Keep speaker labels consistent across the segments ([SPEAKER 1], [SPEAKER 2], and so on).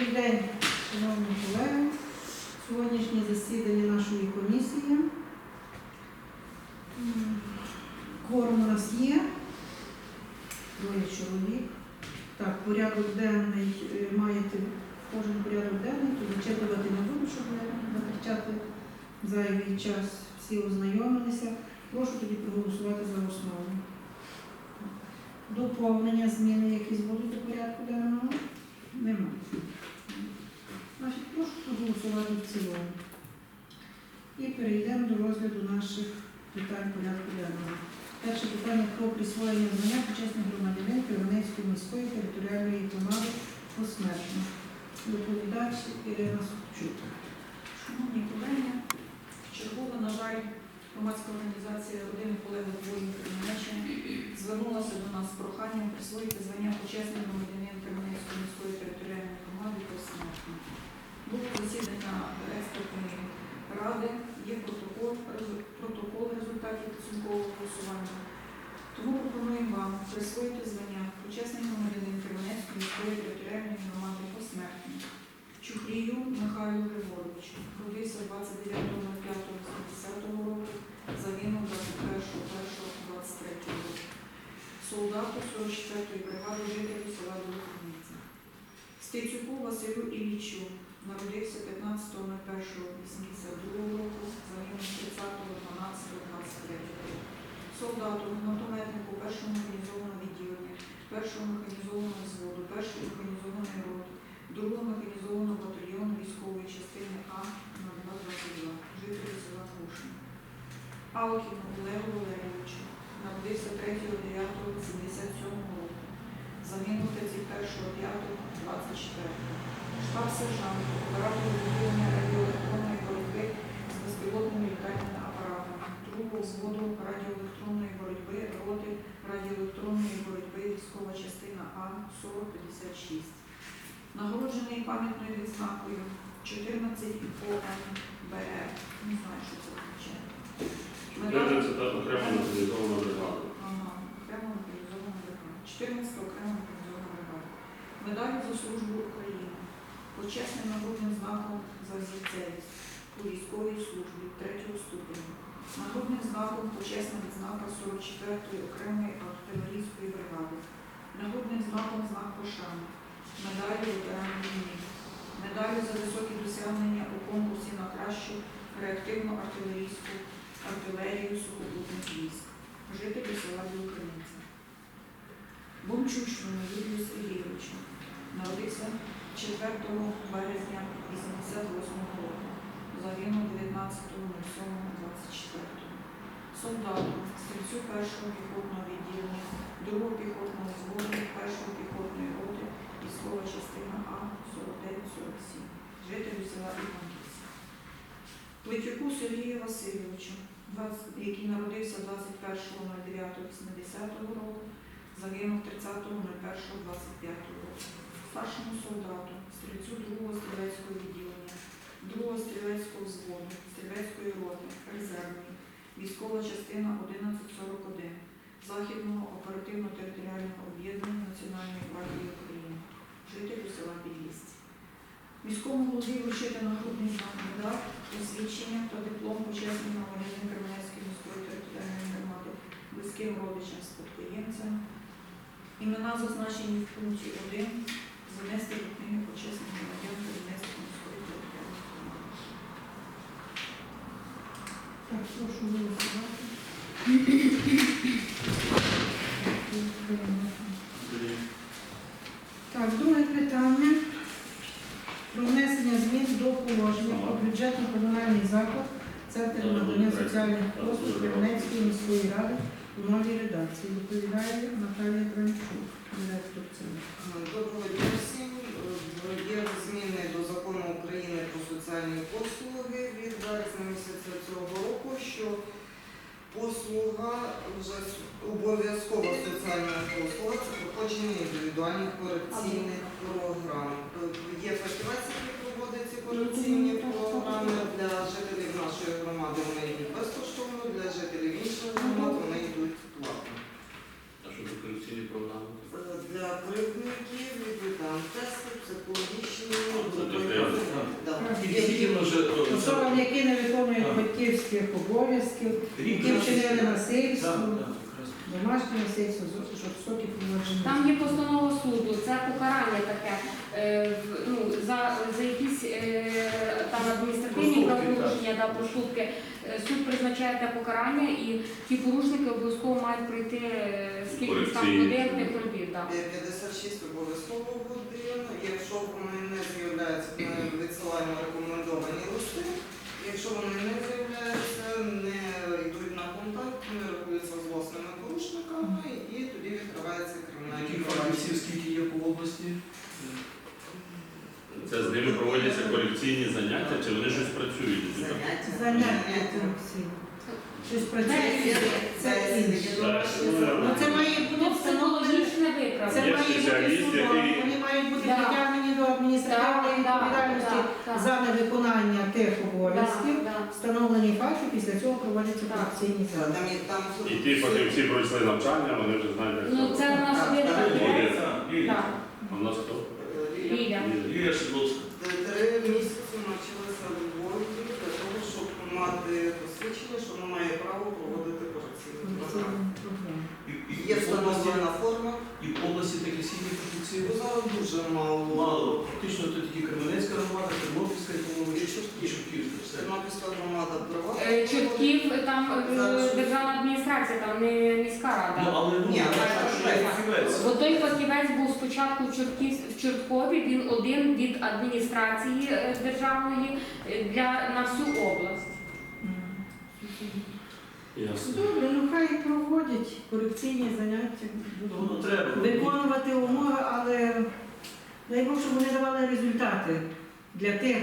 [SPEAKER 1] Добрий день, шановні колеги. Сьогоднішнє засідання нашої комісії. М, Кворум у нас є. Двоє чоловік. Так, порядок денний е, маєте кожен порядок денний, то зачитувати не буду, щоб не витрачати зайвий час. Всі ознайомилися. Прошу тоді проголосувати за основу. Доповнення, зміни якісь будуть до порядку денного? Немає. Значить, прошу проголосувати в цілому. І перейдемо до розгляду наших питань порядку денного. Перше питання про присвоєння звання почесних громадянин Кременецької міської територіальної громади посмертно. Доповідач Ірина Сухчук.
[SPEAKER 2] Шановні колеги, чергово, на жаль, громадська організація родини полеглих воїнів Кременеччини звернулася до нас з проханням присвоїти звання почесний громадянин Кременецької міської територіальної громади посмертно. Було засідання експертної ради, є протокол, протокол результатів підсумкового голосування. Тому пропонуємо вам присвоїти звання почесний громадянин Кременецької міської територіальної громади посмертно. Чухрію Михайлу Григоровичу. Родився 29.05.80 року, загинув 21.01.23 року. Солдату 44-ї бригади жителів села Долохівниця. Стецюку Василю Іллічу. Народився 15.01.82 року, загинув 30.12.23 року. Солдату, гранатометнику першого механізованого відділення, першого механізованого взводу, першої механізованої роти, другого механізованого батальйону військової частини А на 222, жителі села Кушин. Алкіну Олегу Валерійовичу, народився 3.9.77 року, загинув 31.5.24. Штаб-сержант, оператор відділення радіоелектронної боротьби з безпілотними літальними апаратами, другого взводу радіоелектронної боротьби, роти радіоелектронної боротьби, військова частина А 4056. Нагороджений пам'ятною відзнакою 14 ОМБР. Не знаю, що це означає.
[SPEAKER 3] Це це та окрема мобілізована бригада.
[SPEAKER 2] Ага, окремо мобілізована бригада. 14 окремо. Медаль за службу України. Почесним нагрудним знаком за взірцевість у військовій службі 3 ступеня. Нагрудним знаком почесна відзнака 44-ї окремої артилерійської бригади. Нагрудним знаком знак пошани. Медалі ветеранів війни. Медалі за високі досягнення у конкурсі на кращу реактивну артилерійську артилерію сухопутних військ. Жителі села Білокриниця. Бомчушному Юрію Сергійовичу. Народився 4 березня 88 року. Загинув 19.07.24. Солдату, стрільцю першого піхотного відділення, другого піхотного взводу, першої піхотної роти, військова частина А 4947. Жителю села Іванківська. Плетюку Сергію Васильовичу, який народився 21.09.80 року, загинув 30.01.25 року. Старшому солдату, стрільцю другого стрілецького відділення, другого стрілецького взводу, стрілецької роти, резервної, військова частина 1141, Західного оперативно-територіального об'єднання Національної гвардії України, жителю села Підлісці. Міському голові вручити нагрудний знак медаль, посвідчення та диплом почесного громадянина Кременецької міської територіальної громади, близьким родичам спадкоємцям. Імена зазначені в пункті 1 занести до книги почесних громадян Кременецької міської територіальної громади.
[SPEAKER 1] Так, прошу голосувати. Так, друге питання про внесення змін до положення про бюджетно-комунальний заклад Центр надання соціальних послуг Кременецької міської ради у новій редакції. Доповідає Наталія Бранчук, директор центру.
[SPEAKER 4] Доброго дня всім. Е, Є зміни до закону України про соціальні послуги від березня місяця цього року, що послуга вже с- обов'язкова соціальна послуга це проходження індивідуальних корекційних програм. Е, Є фахівець, який проводить ці корекційні програми для жителів нашої громади. Вони йдуть безкоштовно, для жителів інших громад вони йдуть платно.
[SPEAKER 3] А що за корекційні програми?
[SPEAKER 4] Е, Для кривдників йдуть там тест
[SPEAKER 5] вже е,
[SPEAKER 1] Особам, які не виконують
[SPEAKER 5] Так.
[SPEAKER 1] Батьківських обов'язків, які вчинили насильство, домашнє насильство, жор- жорстокі поводження.
[SPEAKER 6] Там є постанова суду, це покарання таке. е, Ну, за, за якісь е, там адміністративні правопорушення, да, проступки. Е, Суд призначає те покарання і ті порушники обов'язково мають пройти е, скільки там годин тих робіт. Да.
[SPEAKER 4] 56 обов'язково годин. Якщо вони не з'являються, ми відсилаємо рекомендовані листи. Якщо вони не з'являються, не йдуть на контакт, вони рахуються злосними порушниками і тоді відкривається кримінальне
[SPEAKER 5] Таких
[SPEAKER 4] провадження.
[SPEAKER 5] фахівців скільки є по області?
[SPEAKER 3] Це з ними проводяться корекційні заняття, чи вони щось працюють?
[SPEAKER 4] Заняття.
[SPEAKER 1] Заняття корупційні. Щось працює, це інше. Ну це має бути встановлено. Це.
[SPEAKER 3] Є
[SPEAKER 1] має бути
[SPEAKER 3] спеціаліст,
[SPEAKER 1] судом,
[SPEAKER 3] який-
[SPEAKER 1] вони мають бути
[SPEAKER 6] Да.
[SPEAKER 1] притягнені до адміністративної відповідальності за невиконання тих обов'язків.
[SPEAKER 6] Да, да.
[SPEAKER 1] Встановлені факти, після цього проводяться корупційні заходи.
[SPEAKER 4] Там, там
[SPEAKER 3] І ті фахівці пройшли навчання, вони вже знають, як
[SPEAKER 6] Ну, це в нас.
[SPEAKER 4] Так,
[SPEAKER 5] Лілія.
[SPEAKER 6] Так,
[SPEAKER 3] нас хто?
[SPEAKER 6] Ліля.
[SPEAKER 5] Лілія Шедловська.
[SPEAKER 4] Три місяці навчилася в Львові для того, щоб мати посвідчення, що вона має право проводити корекційну програму.
[SPEAKER 1] Корупційні програми.
[SPEAKER 5] І, і,
[SPEAKER 4] Є
[SPEAKER 5] і в області,
[SPEAKER 4] встановлена форма.
[SPEAKER 5] і в області такі скільки фахівців?
[SPEAKER 4] Ну, Зараз дуже мало.
[SPEAKER 5] Мало. Фактично то тільки Кременецька громада, Тернопільська, і, по-моєму,
[SPEAKER 4] І
[SPEAKER 5] і
[SPEAKER 4] Чортків.
[SPEAKER 5] Чортківська. Все.
[SPEAKER 4] Тернопільська громада права.
[SPEAKER 6] Е, Чортків, там е,
[SPEAKER 4] Зараз.
[SPEAKER 6] Державна там не міська
[SPEAKER 5] Ну,
[SPEAKER 6] рада.
[SPEAKER 5] але ну,
[SPEAKER 4] Ні,
[SPEAKER 5] але що є фахівець.
[SPEAKER 6] Бо той фахівець був спочатку в Чортків в Чорткові, він один від адміністрації е, державної е, для на всю область.
[SPEAKER 3] Ясно.
[SPEAKER 1] Добре, ну хай проводять корупційні заняття.
[SPEAKER 5] Ну, воно треба.
[SPEAKER 1] Виконувати умови, але дай Бог, щоб вони давали результати для тих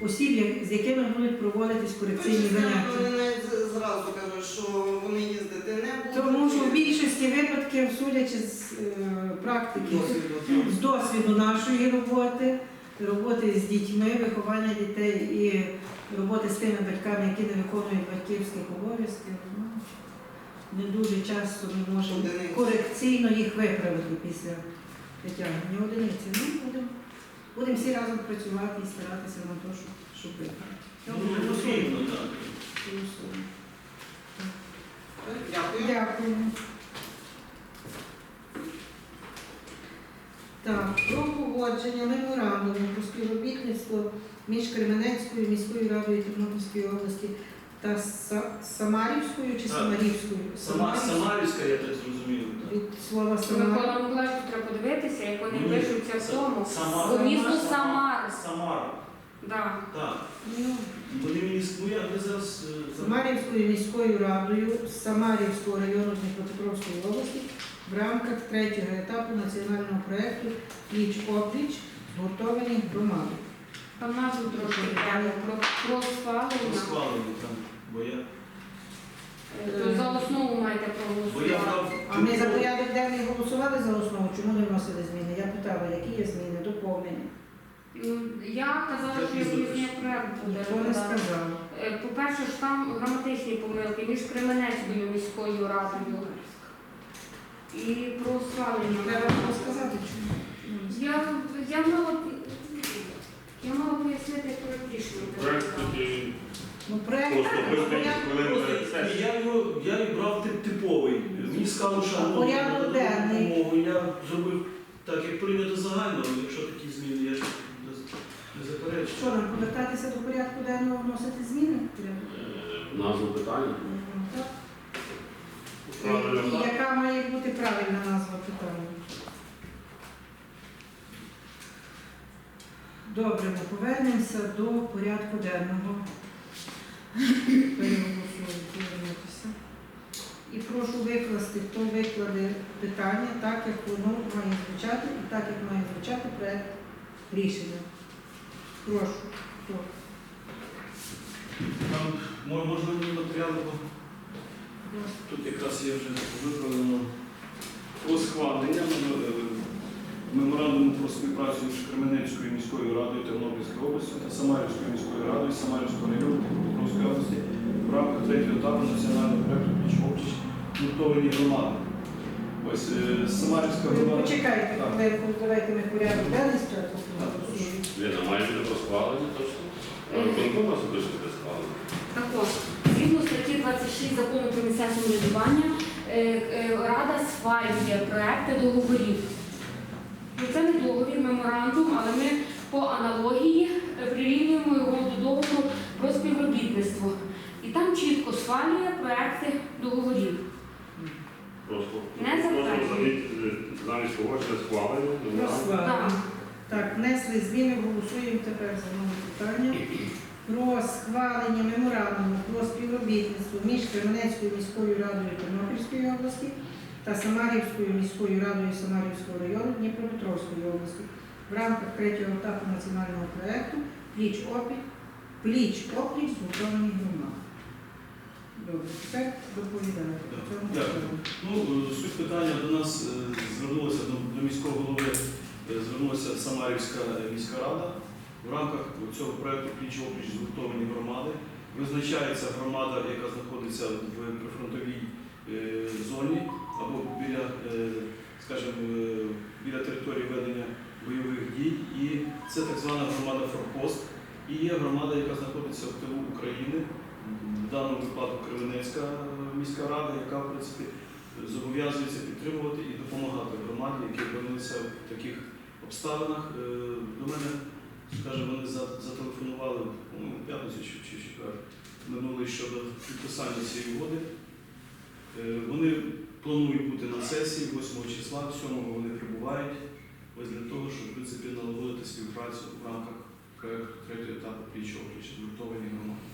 [SPEAKER 1] осіб, як- з якими будуть проводитись корупційні
[SPEAKER 4] Вони
[SPEAKER 1] заняття.
[SPEAKER 4] навіть з- зразу кажуть, що вони їздити не будуть.
[SPEAKER 1] Тому що в більшості випадків, судячи з е, практики,
[SPEAKER 4] Досвіду,
[SPEAKER 1] з досвіду нашої роботи, роботи з дітьми, виховання дітей і роботи з тими батьками, які не виконують батьківських обов'язків, ну, не дуже часто ми можемо
[SPEAKER 4] Одиниці.
[SPEAKER 1] корекційно їх виправити після притягнення одиниці. Ну, будемо будемо всі разом працювати і старатися на те, щоб, щоб виправити.
[SPEAKER 5] Ну, потрібно, так.
[SPEAKER 1] Голосуємо.
[SPEAKER 4] Дякую.
[SPEAKER 1] Дякую. Так, про погодження меморандуму про співробітництво між Кременецькою міською радою Тернопільської області та Са- Самарівською чи
[SPEAKER 5] Так.
[SPEAKER 1] Самарівською?
[SPEAKER 5] Сама,
[SPEAKER 1] Самарівською.
[SPEAKER 5] Самарівська, я так зрозумів. так.
[SPEAKER 1] Від слова Самар.
[SPEAKER 6] Миколаївич треба подивитися, як вони
[SPEAKER 5] Ні,
[SPEAKER 6] пишуться в
[SPEAKER 5] Са-
[SPEAKER 6] тому. Бо місто
[SPEAKER 5] Самар.
[SPEAKER 6] Да.
[SPEAKER 5] Так.
[SPEAKER 1] Ну,
[SPEAKER 5] Вони мені ну, я ви зараз. е,
[SPEAKER 1] Самарівською міською радою Самарівського району Дніпропетровської області в рамках третього етапу національного проєкту Пліч опліч згуртовані громади.
[SPEAKER 6] Там назву трошки прямо про, про схвалення.
[SPEAKER 5] Там, бо я.
[SPEAKER 6] Е, То за основу маєте
[SPEAKER 5] Бо я
[SPEAKER 6] проголосувати.
[SPEAKER 1] А ми за порядок денний голосували за основу, чому не вносили зміни? Я питала, які є зміни, доповнення.
[SPEAKER 6] Ну, Я казала, що проект буде.
[SPEAKER 1] Ніхто не
[SPEAKER 6] да.
[SPEAKER 1] сказав.
[SPEAKER 6] Е, По-перше, ж там граматичні помилки між Кременецькою міською радою і про схвалення.
[SPEAKER 1] Треба було сказати, чому.
[SPEAKER 6] Я, я мала я мала пояснити проект рішення.
[SPEAKER 3] Проект такий
[SPEAKER 1] Ну, проект
[SPEAKER 3] просто
[SPEAKER 1] так,
[SPEAKER 3] 5
[SPEAKER 1] порядок-
[SPEAKER 3] хвилин
[SPEAKER 5] Просто
[SPEAKER 3] перед
[SPEAKER 5] ні, я його я і брав тип типовий. Мені сказали, що
[SPEAKER 1] А
[SPEAKER 5] воно
[SPEAKER 1] порядок денний?
[SPEAKER 5] Я зробив так, як прийнято загально, якщо такі зміни, я ж.
[SPEAKER 1] Що нам повертатися до порядку денного, вносити зміни? Треба.
[SPEAKER 3] Е, Назву питання.
[SPEAKER 1] Так. І яка має бути правильна назва питання? Добре, ми повернемося до порядку денного. Переголосую, повернутися. І прошу викласти, хто викладе питання так, як воно має звучати, і так, як має звучати проект рішення. Прошу.
[SPEAKER 5] Там можна мені матеріали, бо тут якраз є вже виправлено про схвалення е, меморандуму про співпрацю між Кременецькою міською радою Тернопільської області та Самарівською міською радою Самарівського району Дніпропетровської області в рамках третього етапу національного проєкту «Пліч опліч гуртовані громади. Ось е, Самарівська громада.
[SPEAKER 1] Почекайте давайте ми порядок денний проголосуємо.
[SPEAKER 3] Ліна, бути про схвалення точно? Можна особисто без схвалення?
[SPEAKER 6] Також, згідно статті 26 закону про місцеве самоврядування, е, е, Рада схвалює проекти договорів. Ну, Це не договір, меморандум, але ми по аналогії е, прирівнюємо його до договору про співробітництво. І там чітко схвалює проекти договорів.
[SPEAKER 3] Просто
[SPEAKER 6] Не
[SPEAKER 3] просто замість- замість погодження схвалення,
[SPEAKER 1] Про
[SPEAKER 6] Так.
[SPEAKER 1] Так, внесли зміни, голосуємо тепер за нове питання. Про схвалення меморандуму про співробітництво між Кременецькою міською радою Тернопільської області та Самарівською міською радою Самарівського району Дніпропетровської області в рамках третього етапу національного проєкту Пліч опліч пліч опліч згуртованих громад. Добре, тепер доповідаю.
[SPEAKER 5] Дякую. Ну, е, суть питання до нас е, звернулася до, міського голови, звернулася Самарівська е, міська рада. В рамках цього проекту пліч опліч згуртовані громади. Визначається громада, яка знаходиться в прифронтовій е, зоні або біля, е, скажімо, е, біля території ведення бойових дій. І це так звана громада Форпост. І є громада, яка знаходиться в тилу України, в даному випадку Кременецька е, міська рада, яка в принципі зобов'язується підтримувати і допомагати громаді, які опинилися в таких обставинах. Е, До мене, скажімо, вони зателефонували ну, в п'ятницю чи четвер минулий щодо підписання цієї угоди. Е, Вони планують бути на сесії 8 числа, 7 вони прибувають. Ось для того, щоб в принципі налагодити співпрацю в рамках проекту третього етапу пліч опліч згуртовані громади.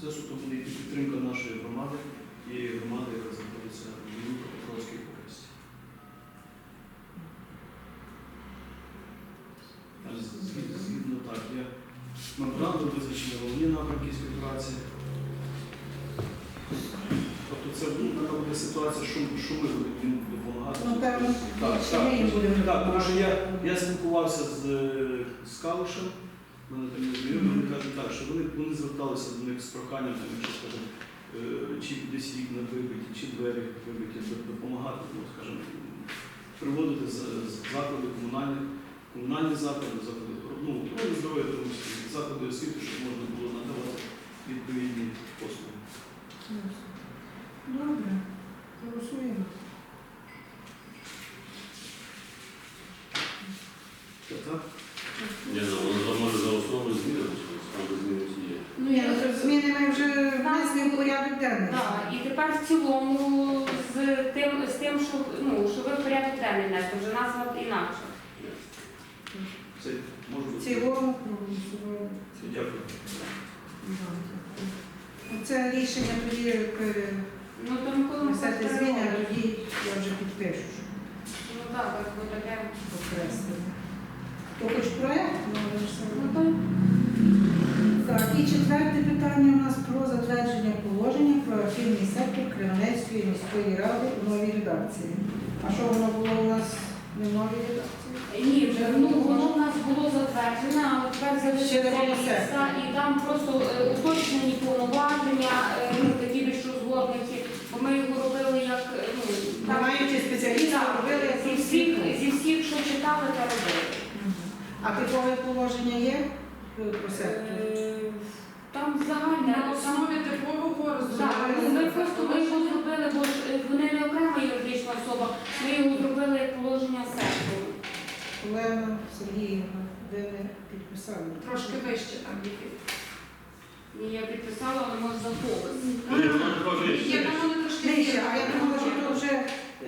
[SPEAKER 5] Це суто буде підтримка нашої громади, тієї громади, яка знаходиться в Дніпропетровській області. Згідно так, є меморандум визначені головні напрямки співпраці. Тобто це ну, така буде ситуація, що, що ми будемо допомагати.
[SPEAKER 1] Ну, певно,
[SPEAKER 5] Так,
[SPEAKER 1] що ми їм
[SPEAKER 5] так,
[SPEAKER 1] будемо
[SPEAKER 5] так, тому що я, я спілкувався з, е, з Калушем, мене там є знайомі, вони кажуть так, що вони, вони зверталися до них з проханням, там, якщо скажімо, чи десь вікна вибиті, чи двері вибиті, допомагати, ну, скажімо, приводити заклади комунальних, комунальні заклади, заклади ну, здоров'я, тому що заклади освіти, щоб можна було надавати відповідні послуги.
[SPEAKER 1] Добре, голосуємо.
[SPEAKER 5] Так, так?
[SPEAKER 3] Ні, ну, воно може за основу змінити, там без зміни всі є.
[SPEAKER 6] Ну,
[SPEAKER 1] Ні,
[SPEAKER 6] я
[SPEAKER 1] ну, це зміни ми вже внесли в порядок денний.
[SPEAKER 6] Так, і тепер в цілому з тим, з тим, що, ну, що ви в порядок денний нести, вже назва інакше.
[SPEAKER 5] Це може
[SPEAKER 1] В
[SPEAKER 5] бути.
[SPEAKER 1] цілому проголосували.
[SPEAKER 5] Це дякую.
[SPEAKER 1] Це рішення тоді перенесете
[SPEAKER 6] Ну, то Микола Миколаївич
[SPEAKER 1] зміни, а
[SPEAKER 6] переробить.
[SPEAKER 1] тоді я вже підпишу, що
[SPEAKER 6] Ну так, як ви таке.
[SPEAKER 1] окреслено. То хоч проєкт, ну, але ж все
[SPEAKER 6] Ну,
[SPEAKER 1] одно. Так, і четверте питання у нас про затвердження положення про архівний сектор Кременецької міської ради у новій редакції. А що воно було у нас не в новій редакції?
[SPEAKER 6] Ні, вже ну, воно в нас було затверджене, але тепер
[SPEAKER 1] Ще не було
[SPEAKER 6] залишиться
[SPEAKER 1] сектора.
[SPEAKER 6] і там просто е, уточнені повноваження, е, ну, такі більш розгорнуті, бо ми його робили як, е, ну,
[SPEAKER 1] Та маючи спеціалістів,
[SPEAKER 6] так,
[SPEAKER 1] робили як
[SPEAKER 6] зі всіх, зі всіх, що читали, та робили.
[SPEAKER 1] А типове положення є е, про сектор?
[SPEAKER 6] Е, Там загальне,
[SPEAKER 2] На
[SPEAKER 6] там
[SPEAKER 2] основі типового
[SPEAKER 6] Так, ну, ми просто ми його зробили, бо ж е, вони не окрема юридична особа, ми його зробили як положення сектору.
[SPEAKER 1] Олена Сергіївна, де ви підписали?
[SPEAKER 2] Трошки вище там є.
[SPEAKER 6] Ні, я підписала, але може за.
[SPEAKER 3] Ні,
[SPEAKER 2] трошки
[SPEAKER 1] Нижче, а я думала, що то вже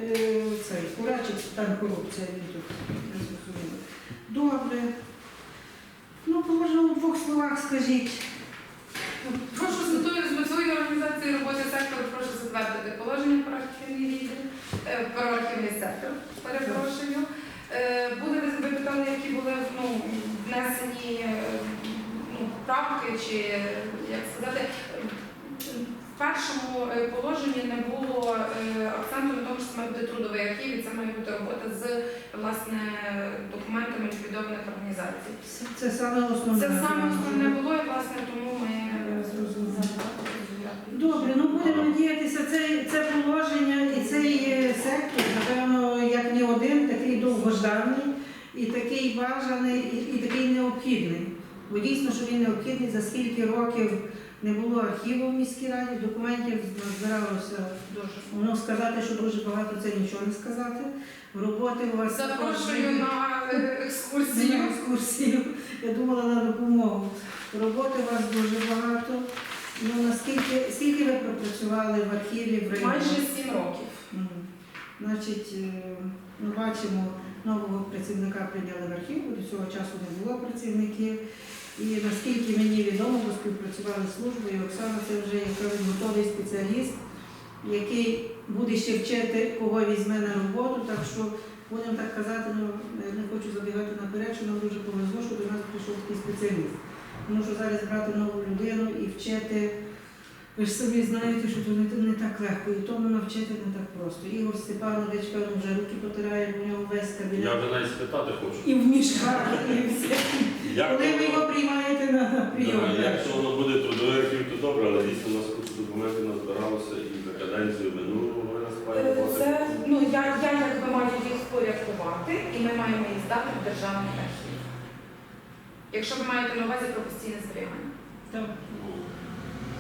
[SPEAKER 1] е, цей курачик, там корупція він тут. Добре. Ну, може у двох словах скажіть.
[SPEAKER 7] Прошу з метою організації роботи сектору прошу затвердити положення про архівний відділ, е, про архівний сектор. Перепрошую. Е, ви питали, які були ну, внесені е, ну, правки, чи як сказати. В першому е, положенні не було е, акценту на тому, що це має бути трудовий архів, і це має бути робота з власне документами ліквідованих організацій.
[SPEAKER 1] Це саме основне.
[SPEAKER 7] Це саме основне було, і власне тому ми
[SPEAKER 1] зрозуміла. Добре, ну будемо надіятися, це, це положення і цей е, сектор, напевно, як не один, такий довгожданий і такий бажаний, і, і такий необхідний. Бо дійсно, що він необхідний, за скільки років не було архіву в міській раді, документів збиралося дуже. Воно сказати, що дуже багато, це нічого не сказати. Роботи у вас
[SPEAKER 7] Запрошую на е,
[SPEAKER 1] на
[SPEAKER 7] екскурсію.
[SPEAKER 1] екскурсію. Я думала на допомогу. Роботи у вас дуже багато. Ну наскільки скільки ви пропрацювали в архіві в районі?
[SPEAKER 7] Майже сім років.
[SPEAKER 1] Значить, е, ми бачимо, нового працівника прийняли в архів, до цього часу не було працівників. І наскільки мені відомо, бо співпрацювали з службою, Оксана це вже він готовий спеціаліст, який буде ще вчити, кого візьме на роботу. Так що будемо так казати, ну не хочу забігати наперед, що нам дуже повезло, що до нас прийшов такий спеціаліст. Тому що зараз брати нову людину і вчити. Ви ж самі знаєте, що то не, не так легко, і тому навчити не так просто. Ігор Степанович, певно, вже руки потирає, у нього весь
[SPEAKER 3] Я
[SPEAKER 1] кабінет.
[SPEAKER 3] вже навіть спитати хочу.
[SPEAKER 1] І в мішках, і все. Коли його приймаєте прийом?
[SPEAKER 3] Да, Якщо воно буде трудовий архів, то добре, але дійсно у нас куча документів назбиралося і за каденцію минулого ми нас
[SPEAKER 7] Е, Це ну я, я якби маю їх впорядкувати, і ми маємо їх здати в державний архів. Якщо ви маєте на увазі про постійне зберігання.
[SPEAKER 1] Так.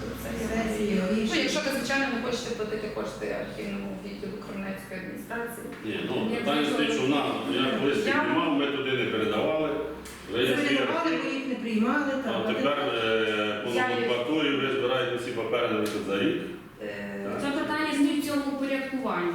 [SPEAKER 7] то це є
[SPEAKER 1] Сесії,
[SPEAKER 7] Ну, якщо ви, звичайно, не хочете платити кошти архівному відділу Кремлівської адміністрації.
[SPEAKER 3] Ні, ну питання стоїть, що вона, я колись приймав, ми туди не передавали. Архів,
[SPEAKER 1] ви їх не приймали,
[SPEAKER 3] а
[SPEAKER 1] так.
[SPEAKER 3] тепер е, по
[SPEAKER 7] Я їх-
[SPEAKER 3] номенклатурі ви збираєте всі папери за рік.
[SPEAKER 7] Е,
[SPEAKER 6] Це питання змін в цьому упорядкуванні.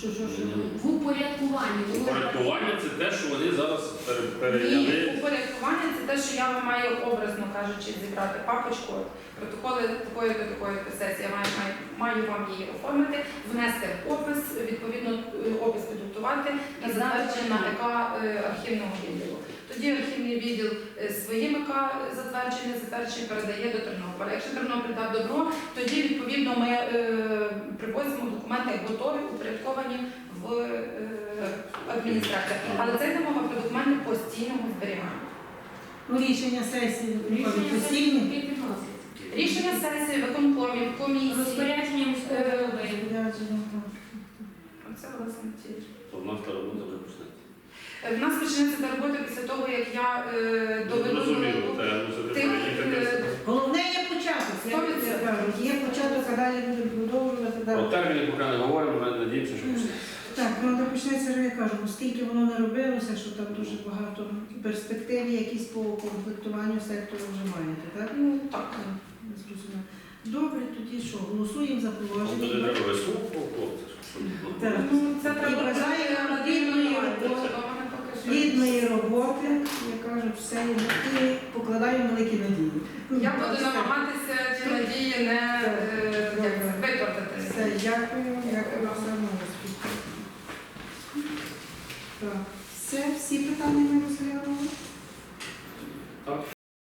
[SPEAKER 1] Що, що, що?
[SPEAKER 6] В упорядкуванні.
[SPEAKER 3] Упорядкування це те, що вони зараз пере-
[SPEAKER 7] Ні,
[SPEAKER 3] перейняли.
[SPEAKER 7] упорядкування це те, що я маю образно кажучи зібрати папочку, протоколи такої до такої сесії. Я маю, маю, маю вам її оформити, внести в опис, відповідно е, опис підготувати на затвердження на ЕК е, архівного відділу. Тоді архівний відділ е, своїм ЕК затвердження, затвердження передає до Тернополя. Якщо Тернопіль дав добро, тоді відповідно ми е, привозимо документи готові, упорядковані в е, адміністрацію. Але це йде мова про документи постійного зберігання.
[SPEAKER 1] Ну, рішення сесії,
[SPEAKER 6] Рішення
[SPEAKER 1] постійні.
[SPEAKER 7] Рішення сесії, виконкомів, комісії.
[SPEAKER 6] Розпорядження міського голови.
[SPEAKER 7] Це власне ті.
[SPEAKER 3] То в нас та робота вже почнеться.
[SPEAKER 7] Е, В нас почнеться та робота після того, як я е, доведу до
[SPEAKER 3] Зрозуміло, це мусите
[SPEAKER 7] тих, е,
[SPEAKER 1] Головне є початок.
[SPEAKER 7] Сто відсотків.
[SPEAKER 1] Є початок, а далі будемо продовжувати.
[SPEAKER 3] Про
[SPEAKER 1] так.
[SPEAKER 3] терміни поки не говоримо, ми надіємося, що почнеться.
[SPEAKER 1] Так, ну але почнеться, вже я кажу, оскільки воно не робилося, що там дуже багато перспектив, якісь по комплектуванню сектору вже маєте, так?
[SPEAKER 7] ну так.
[SPEAKER 1] Я. Добре, тоді що, голосуємо за
[SPEAKER 3] буде
[SPEAKER 1] положення.
[SPEAKER 3] треба висновку, хлопці. щоб-
[SPEAKER 1] Так.
[SPEAKER 7] Ну, це треба
[SPEAKER 1] І бажаю
[SPEAKER 7] робити
[SPEAKER 1] вам
[SPEAKER 7] надійно і
[SPEAKER 1] роботи. Плідної роботи, я кажу, все і покладаю великі надії.
[SPEAKER 7] Я буду намагатися ці надії не е, як це, виправдати.
[SPEAKER 1] Все, дякую, дякую за успіху. Так, все, всі питання ми розглянули.
[SPEAKER 3] Так.